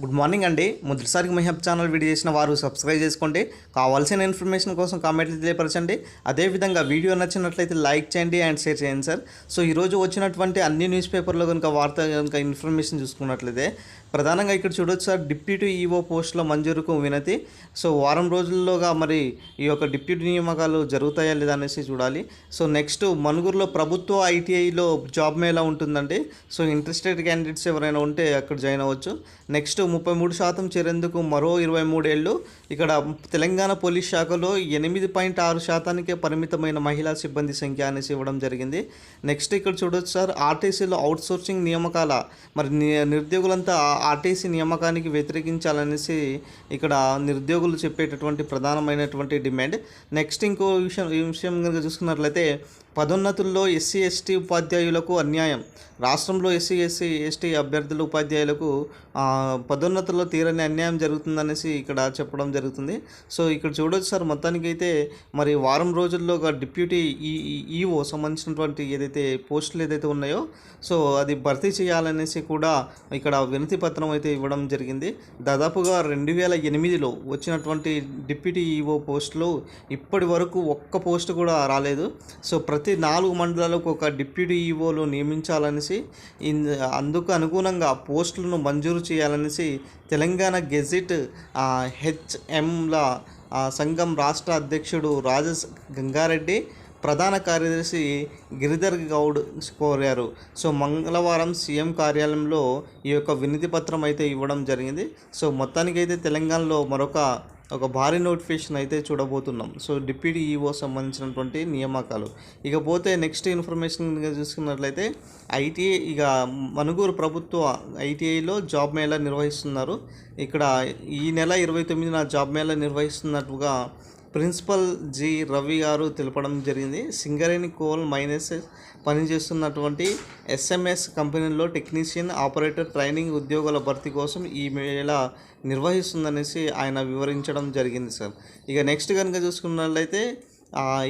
Good morning అండి. మొదటిసారికి మహిళ channel video చేసిన వారు సబ్స్క్రైబ్ చేసుకోండి. కావాల్సిన ఇన్ఫర్మేషన్ కోసం కామెంట్లు తెలియపరచండి. అదేవిధంగా వీడియో నచ్చినట్లయితే లైక్ చేయండి అండ్ షేర్ చేయండి సార్. సో ఈరోజు వచ్చినటువంటి అన్ని న్యూస్ పేపర్లో కనుక వార్త కనుక ఇన్ఫర్మేషన్ చూసుకున్నట్లయితే ప్రధానంగా ఇక్కడ చూడొచ్చు సార్ డిప్యూటీ ఈఓ పోస్టుల మంజూరుకు వినతి. సో వారం రోజుల్లోగా మరి ఈ యొక్క డిప్యూటీ నియామకాలు జరుగుతాయా లేదా అనేసి చూడాలి. సో నెక్స్ట్ మనుగురులో ప్రభుత్వ ఐటీఐలో జాబ్ మేళా ఉంటుందండి. సో ఇంట్రెస్టెడ్ క్యాండిడేట్స్ ఎవరైనా ఉంటే అక్కడ జాయిన్ అవ్వచ్చు. నెక్స్ట్ ముప్పై మూడు శాతం చేరేందుకు మరో ఇరవై మూడేళ్ళు ఇక్కడ తెలంగాణ పోలీస్ శాఖలో ఎనిమిది పాయింట్ ఆరు శాతానికే పరిమితమైన మహిళా సిబ్బంది సంఖ్య అనేసి ఇవ్వడం జరిగింది. నెక్స్ట్ ఇక్కడ చూడొచ్చు సార్ ఆర్టీసీలో అవుట్ సోర్సింగ్ నియామకాల మరి నిరుద్యోగులంతా ఆర్టీసీ నియామకానికి వ్యతిరేకించాలనేసి ఇక్కడ నిరుద్యోగులు చెప్పేటటువంటి ప్రధానమైనటువంటి డిమాండ్. నెక్స్ట్ ఇంకో విషయం ఈ విషయం కనుక చూసుకున్నట్లయితే పదోన్నతుల్లో ఎస్సీ ఎస్టీ ఉపాధ్యాయులకు అన్యాయం. రాష్ట్రంలో ఎస్సీ ఎస్సీ ఎస్టీ అభ్యర్థులు ఉపాధ్యాయులకు పదోన్నతుల్లో తీరని అన్యాయం జరుగుతుందనేసి ఇక్కడ చెప్పడం జరుగుతుంది. సో ఇక్కడ చూడొచ్చు సార్ మొత్తానికి అయితే మరి వారం రోజుల్లో ఒక డిప్యూటీ ఈ ఈఓ సంబంధించినటువంటి ఏదైతే పోస్టులు ఏదైతే ఉన్నాయో సో అది భర్తీ చేయాలనేసి కూడా ఇక్కడ వినతి పత్రం అయితే ఇవ్వడం జరిగింది. దాదాపుగా రెండు వేల ఎనిమిదిలో వచ్చినటువంటి డిప్యూటీ ఈఓ పోస్టులు ఇప్పటి వరకు ఒక్క పోస్ట్ కూడా రాలేదు. సో ప్రతి ప్రతి నాలుగు మండలాలకు ఒక డిప్యూటీ ఈవోలు నియమించాలనేసి ఇన్- అందుకు అనుగుణంగా పోస్టులను మంజూరు చేయాలనేసి తెలంగాణ గెజిట్ హెచ్ఎంల సంఘం రాష్ట్ర అధ్యక్షుడు రాజస్ గంగారెడ్డి ప్రధాన కార్యదర్శి గిరిధర్ గౌడ్ కోరారు. సో మంగళవారం సీఎం కార్యాలయంలో ఈ యొక్క వినతి పత్రం అయితే ఇవ్వడం జరిగింది. సో మొత్తానికైతే తెలంగాణలో మరొక ఒక భారీ నోటిఫికేషన్ అయితే చూడబోతున్నాం. సో డిప్యూటీ ఈఓ సంబంధించినటువంటి నియామకాలు. ఇకపోతే నెక్స్ట్ ఇన్ఫర్మేషన్ చూసుకున్నట్లయితే ఐటీఐ ఇక మనుగూరు ప్రభుత్వ ఐటీఐలో జాబ్ మేళా నిర్వహిస్తున్నారు. ఇక్కడ ఈ నెల ఇరవై తొమ్మిదిన జాబ్ మేళా నిర్వహిస్తున్నట్టుగా ప్రిన్సిపల్ జి రవి గారు తెలపడం జరిగింది. సింగరేణి కోల్ మైనస్ పనిచేస్తున్నటువంటి ఎస్ఎంఎస్ కంపెనీలో టెక్నీషియన్ ఆపరేటర్ ట్రైనింగ్ ఉద్యోగుల భర్తీ కోసం ఈ మేళ నిర్వహిస్తుందనేసి ఆయన వివరించడం జరిగింది సార్. ఇక నెక్స్ట్ కనుక చూసుకున్నట్లయితే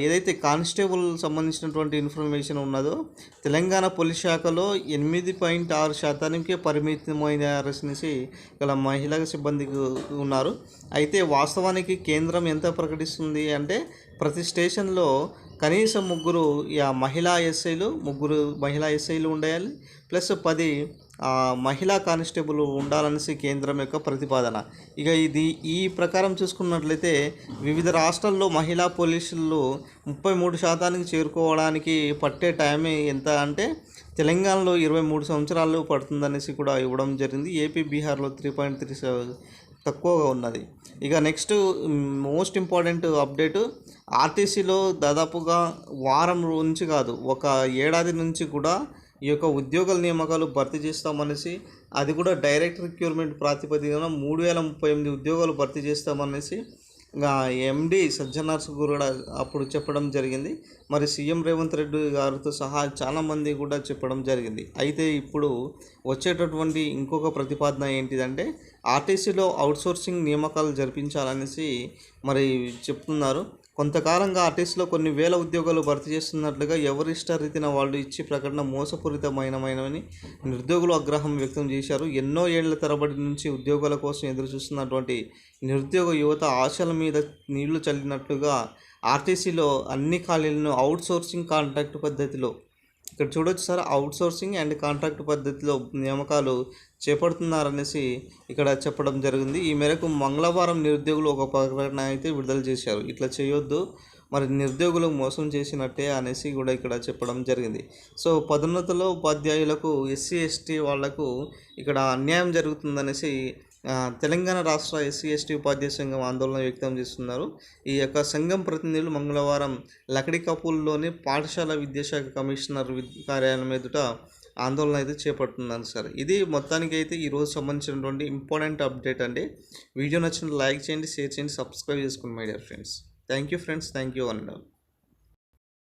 ఏదైతే కానిస్టేబుల్ సంబంధించినటువంటి ఇన్ఫర్మేషన్ ఉన్నదో తెలంగాణ పోలీస్ శాఖలో ఎనిమిది పాయింట్ ఆరు శాతానికి పరిమితమైన అనేసి ఇక్కడ మహిళా సిబ్బందికి ఉన్నారు. అయితే వాస్తవానికి కేంద్రం ఎంత ప్రకటిస్తుంది అంటే ప్రతి స్టేషన్లో కనీసం ముగ్గురు ఇక మహిళా ఎస్ఐలు ముగ్గురు మహిళా ఎస్ఐలు ఉండాలి ప్లస్ పది మహిళా కానిస్టేబుల్ ఉండాలనేసి కేంద్రం యొక్క ప్రతిపాదన. ఇక ఇది ఈ ప్రకారం చూసుకున్నట్లయితే వివిధ రాష్ట్రాల్లో మహిళా పోలీసులు ముప్పై మూడు శాతానికి చేరుకోవడానికి పట్టే టైం ఎంత అంటే తెలంగాణలో ఇరవై మూడు సంవత్సరాలు పడుతుందనేసి కూడా ఇవ్వడం జరిగింది. ఏపీ బీహార్లో త్రీ పాయింట్ త్రీ తక్కువగా ఉన్నది. ఇక నెక్స్ట్ మోస్ట్ ఇంపార్టెంట్ అప్డేట్ ఆర్టీసీలో దాదాపుగా వారం నుంచి కాదు ఒక ఏడాది నుంచి కూడా ఈ యొక్క ఉద్యోగాల నియామకాలు భర్తీ చేస్తామనేసి అది కూడా డైరెక్ట్ రిక్రూట్మెంట్ ప్రాతిపదికన మూడు వేల ముప్పై ఎనిమిది ఉద్యోగాలు భర్తీ చేస్తామనేసి ఇంకా ఎండి సజ్జనార్స్ కూడా అప్పుడు చెప్పడం జరిగింది. మరి సీఎం రేవంత్ రెడ్డి గారితో సహా చాలామంది కూడా చెప్పడం జరిగింది. అయితే ఇప్పుడు వచ్చేటటువంటి ఇంకొక ప్రతిపాదన ఏంటిదంటే ఆర్టీసీలో అవుట్సోర్సింగ్ నియామకాలు జరిపించాలనేసి మరి చెప్తున్నారు. కొంతకాలంగా ఆర్టీసీలో కొన్ని వేల ఉద్యోగాలు భర్తీ చేస్తున్నట్లుగా ఎవరిష్టరీతిన వాళ్ళు ఇచ్చి ప్రకటన మోసపూరితమైనమైనవని నిరుద్యోగులు ఆగ్రహం వ్యక్తం చేశారు. ఎన్నో ఏళ్ళ తరబడి నుంచి ఉద్యోగాల కోసం ఎదురు చూస్తున్నటువంటి నిరుద్యోగ యువత ఆశల మీద నీళ్ళు చల్లినట్లుగా ఆర్టీసీలో అన్ని ఖాళీలను అవుట్ సోర్సింగ్ కాంట్రాక్ట్ పద్ధతిలో ఇక్కడ చూడొచ్చు sir outsourcing and contract పద్ధతిలో నియామకాలు చేపడుతున్నారనేసి ఇక్కడ చెప్పడం జరిగింది. ఈ మేరకు మంగళవారం నిరుద్యోగులు ఒక ప్రకటన అయితే విడుదల చేశారు. ఇట్లా చేయొద్దు మరి నిరుద్యోగులు మోసం చేసినట్టే అనేసి కూడా ఇక్కడ చెప్పడం జరిగింది. సో పదోన్నతిలో ఉపాధ్యాయులకు ఎస్సీ ఎస్టీ వాళ్ళకు ఇక్కడ అన్యాయం జరుగుతుందనేసి తెలంగాణ రాష్ట్ర ఎస్సీ ఎస్టీ ఉపాధ్యాయ సంఘం ఆందోళన వ్యక్తం చేస్తున్నారు. ఈ యొక్క సంఘం ప్రతినిధులు మంగళవారం లకడి కపూల్లోని పాఠశాల విద్యాశాఖ కమిషనర్ కార్యాలయం ఎదుట ఆందోళన అయితే చేపడుతున్నాను సార్. ఇది మొత్తానికి అయితే ఈరోజు సంబంధించినటువంటి ఇంపార్టెంట్ అప్డేట్ అండి. వీడియో నచ్చిన లైక్ చేయండి షేర్ చేయండి సబ్స్క్రైబ్ చేసుకోండి my dear friends. Thank you friends thank you and